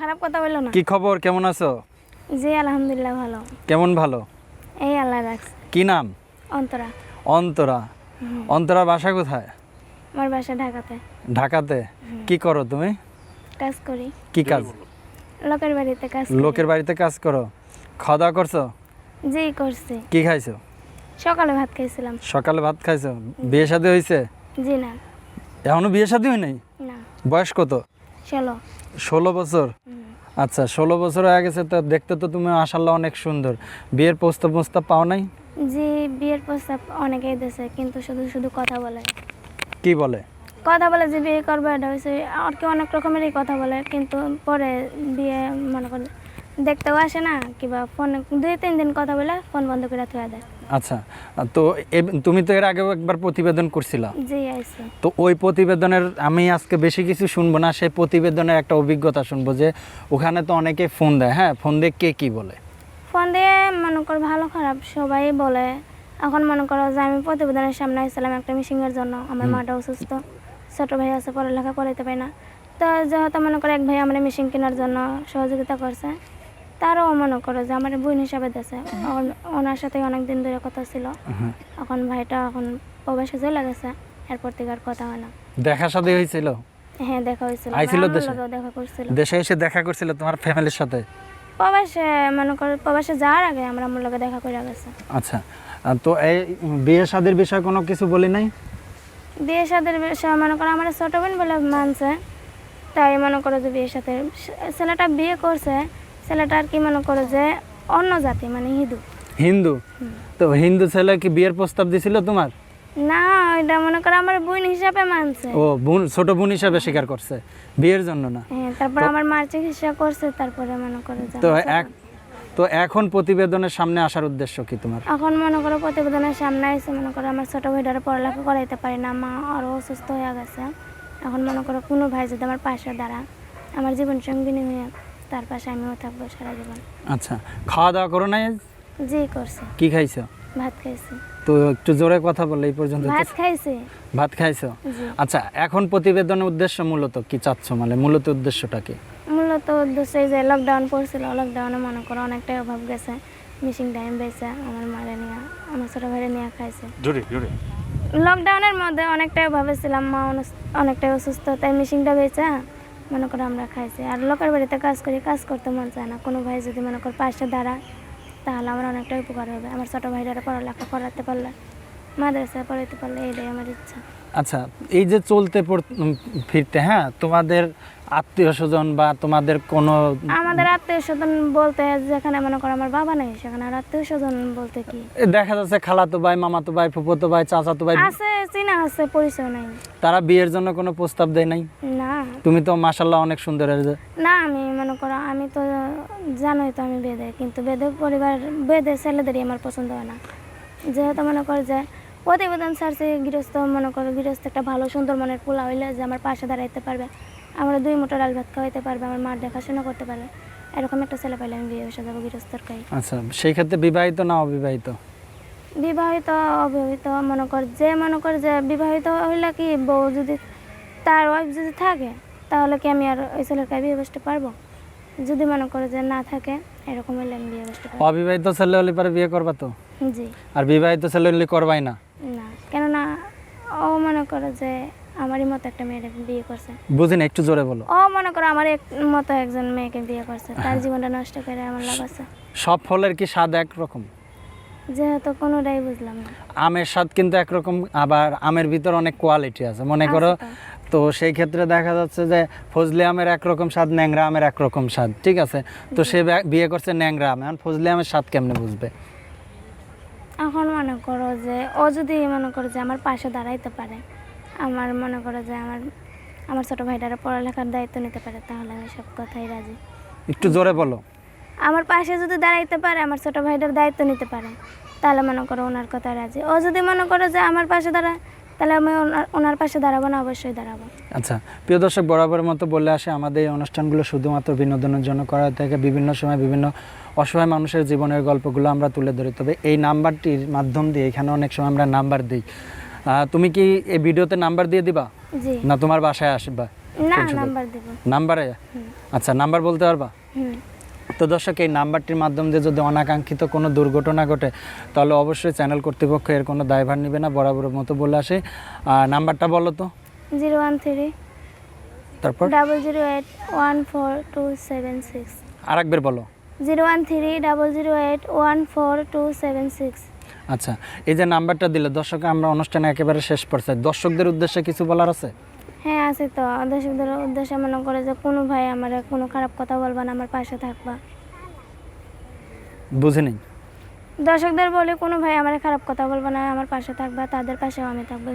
খারাপ কথা বলল না? কি খবর? কেমন আছো? জি আলহামদুলিল্লাহ ভালো। কেমন ভালো? এই আল্লাহ রাখছে। কি নাম? অন্তরা। অন্তরা। অন্তরা বাসা কোথায়? আমার বাসা ঢাকাতে। ঢাকাতে? কি করো তুমি? কাজ করি। কি কাজ? লোকের বাড়িতে কাজ করি। লোকের বাড়িতে কাজ করো? খাওয়া দাওয়া করছ? জি করছি। কি খাইছো? সকালে ভাত খাইছিলাম। সকালে ভাত খাইছো? বিয়ে শাদী হয়েছে জি না। এখনও বিয়ে শাদী হয় নাই? না। বয়স কত? চলো ষোলো বছর? আচ্ছা ষোলো বছর হয়ে গেছে তো দেখতে তো তুমি আসাল্লাহ অনেক সুন্দর। বিয়ের প্রস্তাব প্রস্তাব পাও নাই? জি বিয়ের প্রস্তাব অনেকেই দিয়েছে কিন্তু শুধু শুধু কথা বলে। কি বলে? কথা বলে যে বিয়ে করব এটা হয়েছে আর কি অনেক রকমেরই কথা বলে কিন্তু পরে বিয়ে মনে করে দেখতেও আসে না কিংবা ফোন দুই তিন দিন কথা বলে ফোন বন্ধ করে থুয়ে দেয়। আচ্ছা তো তুমি তো এর আগেও একবার প্রতিবেদন করছিলা? তো ওই প্রতিবেদনের আমি আজকে বেশি কিছু শুনব না সেই প্রতিবেদনের একটা অভিজ্ঞতা শুনব যে ওখানে তো অনেকে ফোন দেয় হ্যাঁ? ফোন দিয়ে কে কি বলে? ফোন দিয়ে মনে করো ভালো খারাপ সবাই বলে। এখন মনে করো যে আমি প্রতিবেদনের সামনে আসছিলাম একটা মিশিংয়ের জন্য আমার মাটা অসুস্থ ছোট ভাই আছে পড়ালেখা করাইতে পারি না। তো যেহেতু মনে করো এক ভাই আমার মেশিন কেনার জন্য সহযোগিতা করছে তারও মনে করো যে আমার বোন হিসাবে দিয়েছে। ওনার সাথে অনেক দিন ধরে কথা ছিল। এখন ভাইটা এখন প্রবাসে চলে গেছে এরপর থেকে আর কথা হয় না। দেখা সাথে হয়েছিল? হ্যাঁ দেখা হয়েছিল। আইছিল দেশে? দেখা করছিল। দেশে এসে দেখা করছিল তোমার ফ্যামিলির সাথে? প্রবাসে মনে করো প্রবাসে যাওয়ার আগে আমরা আমার লগে দেখা করে গেছে। আচ্ছা। তো এই বিয়ে শাদির বিষয়ে কোনো কিছু বলি নাই? বিয়ে সাথে মনে করো আমার ছোট বোন বলে মানছে। তাই মনে করো যে বিয়ের সাথে ছেলেটা বিয়ে করছে ছেলেটা আর কি মনে করো যে অন্য জাতি মানে হিন্দু। হিন্দু? তো হিন্দু ছেলে কি বিয়ের প্রস্তাব দিছিল তোমার? না এটা মনে করো আমার বোন হিসাবে মানছে। ও বোন ছোট বোন হিসাবে স্বীকার করছে বিয়ের জন্য না? হ্যাঁ তারপর আমার মার চিকিৎসা করছে তারপরে মনে করো তো এক তো এখন প্রতিবেদনের সামনে আসার উদ্দেশ্য কি তোমার? এখন মনে করো প্রতিবেদনের সামনে এসে মনে করো আমার ছোট ভাইটারে পড়ালেখা করাইতে পারি না মা আরও অসুস্থ হয়ে গেছে। এখন মনে করো কোনো ভাই যদি আমার পাশে দাঁড়া আমার জীবন সঙ্গিনী হয়ে তার পাশে আমিও থাকব সারা জীবন। আচ্ছা খাওয়া দাওয়া করো নাই জি করছে। কি খাইছো? ভাত খাইছি। তো একটু জোরে কথা বললে এই পর্যন্ত। ভাত খাইছি। ভাত খাইছো? আচ্ছা এখন প্রতিবেদনের উদ্দেশ্য মূলত কি চাচ্ছ? মানে মূলত উদ্দেশ্যটা কি? মূলত উদ্দেশ্য এই যে লকডাউন পড়ছিল লকডাউনে মনে করো অনেকটাই অভাব গেছে। মিশিং টাইম বেঁচে আমার মারে নিয়ে আমার ছোটো ভাইরে নিয়ে খাইছে। জোরে জোরে। লকডাউনের মধ্যে অনেকটাই অভাবে ছিলাম মা অনেকটাই অসুস্থ তাই মিশিংটা বেঁচে মনে করো আমরা খাইছি। আর লোকের বাড়িতে কাজ করি, কাজ করতে মন চায় না। কোনো ভাই যদি মনে করো পাশে দাঁড়ায়, তাহলে আমার অনেকটাই উপকার হবে। আমার ছোটো ভাইরা পড়ালেখা করাতে পারলে মাদ্রাসায় পড়াতে পারলে এইটাই আমার ইচ্ছা। আচ্ছা এই যে চলতে ফিরতে হ্যাঁ? তোমাদের আত্মীয় স্বজন বা তোমাদের কোনো আমাদের আত্মীয় স্বজন বলতে যেখানে মনে করো আমার বাবা নেই সেখানে আর আত্মীয় স্বজন বলতে কি? দেখা যাচ্ছে খালাতো ভাই মামাতো ভাই ফুফতো ভাই চাচাতো ভাই আছে চিনা আছে পরিচয় নাই। তারা বিয়ের জন্য কোনো প্রস্তাব দেয় নাই? না। তুমি তো মাসাল্লাহ অনেক সুন্দর যে- না আমি মনে করো আমি তো জানোই তো আমি বেদে কিন্তু বেদে পরিবার বেদে ছেলেদেরই আমার পছন্দ হয় না। যেহেতু মনে করো যে প্রতিবেদন ছাড়ছে গৃহস্থ মনে করো গৃহস্থ একটা ভালো সুন্দর মনের পোলা হইলে যে আমার পাশে দাঁড়াইতে পারবে। আমরা দুই মোটা ডাল ভাত খাওয়াইতে পারবে আমার মার দেখাশোনা করতে পারবে। এরকম একটা ছেলে পাইলে আমি বিয়ে বসে যাব গৃহস্থর কাই আচ্ছা সেই ক্ষেত্রে বিবাহিত না অবিবাহিত? বিবাহিত অবিবাহিত মনে কর যে মনে কর যে বিবাহিত হইলে কি বউ যদি তার ওয়াইফ যদি থাকে তাহলে কি আমি আর ওই ছেলের কাছে বিয়ে বসতে পারব? যদি মনে করে যে না থাকে এরকম হইলে আমি বিয়ে বসতে পারব। অবিবাহিত ছেলে হলে পরে বিয়ে করবা তো? জি। আর বিবাহিত ছেলে হলে করবাই না? না কেননা ও মনে করে যে আমারই মতো একটা মেয়ের বিয়ে করছে। বুঝি না একটু জোরে বলো। ও মনে করো আমার এক মতো একজন মেয়েকে বিয়ে করছে তার জীবনটা নষ্ট করে আমার লাভ আছে। সব ফলের কি স্বাদ একরকম? যেহেতু কোনোটাই বুঝলাম না। আমের স্বাদ কিন্তু একরকম আবার আমের ভিতর অনেক কোয়ালিটি আছে। মনে করো তো সেই ক্ষেত্রে দেখা যাচ্ছে যে ফজলি আমের একরকম স্বাদ ন্যাংরা আমের একরকম স্বাদ ঠিক আছে? তো সে বিয়ে করছে ন্যাংরা আম। এখন ফজলি আমের স্বাদ কেমনে বুঝবে? এখন মনে করো যে ও যদি মনে করো যে আমার পাশে দাঁড়াইতে পারে আমার মনে করো যে আমার আমার ছোট ভাইটারা পড়ালেখার দায়িত্ব নিতে পারে তাহলে আমি সব কথাই রাজি। একটু জোরে বলো। আমার পাশে যদি দাঁড়াইতে পারে আমার ছোট ভাইটার দায়িত্ব নিতে পারে তাহলে মনে করো ওনার কথা রাজি। ও যদি মনে করো যে আমার পাশে দাঁড়ায় তাহলে আমি ওনার- পাশে দাঁড়াবো না অবশ্যই দাঁড়াবো। আচ্ছা প্রিয় দর্শক বরাবরের মতো বলে আসে আমাদের এই অনুষ্ঠানগুলো শুধুমাত্র বিনোদনের জন্য করা থাকে বিভিন্ন সময় বিভিন্ন অসহায় মানুষের জীবনের গল্পগুলো আমরা তুলে ধরি। তবে এই নাম্বারটির মাধ্যম দিয়ে এখানে অনেক সময় আমরা নাম্বার দিই। তুমি কি এই ভিডিওতে নাম্বার দিয়ে দিবা? না তোমার বাসায় আসবা? না নাম্বার দেবো। নাম্বারে? আচ্ছা নাম্বার বলতে পারবা? তো দর্শক এই নাম্বারটির মাধ্যমে দিয়ে যদি অনাকাঙ্ক্ষিত কোনো দুর্ঘটনা ঘটে তাহলে অবশ্যই চ্যানেল কর্তৃপক্ষ এর কোনো দায়ভার নেবে না বরাবরের মতো বলে আসে। আর নাম্বারটা বলো তো। জিরো ওয়ান থ্রি তারপর? Double zero eight one four two seven six. আর একবার বলো। Zero one three double zero eight one four two seven six. আচ্ছা এই যে নাম্বারটা দিলে দর্শক আমরা অনুষ্ঠানে একেবারে শেষ পর্যায়ে। দর্শকদের উদ্দেশ্যে কিছু বলার আছে? হ্যাঁ আছে তো। দর্শকদের উদ্দেশ্যে মনে করে যে কোনো ভাই আমার কোনো খারাপ কথা বলবা না আমার পাশে থাকবা। বুঝে নেই দর্শকদের বলে কোনো ভাই আমার খারাপ কথা বলবা না আমার পাশে থাকবা তাদের পাশেও আমি থাকব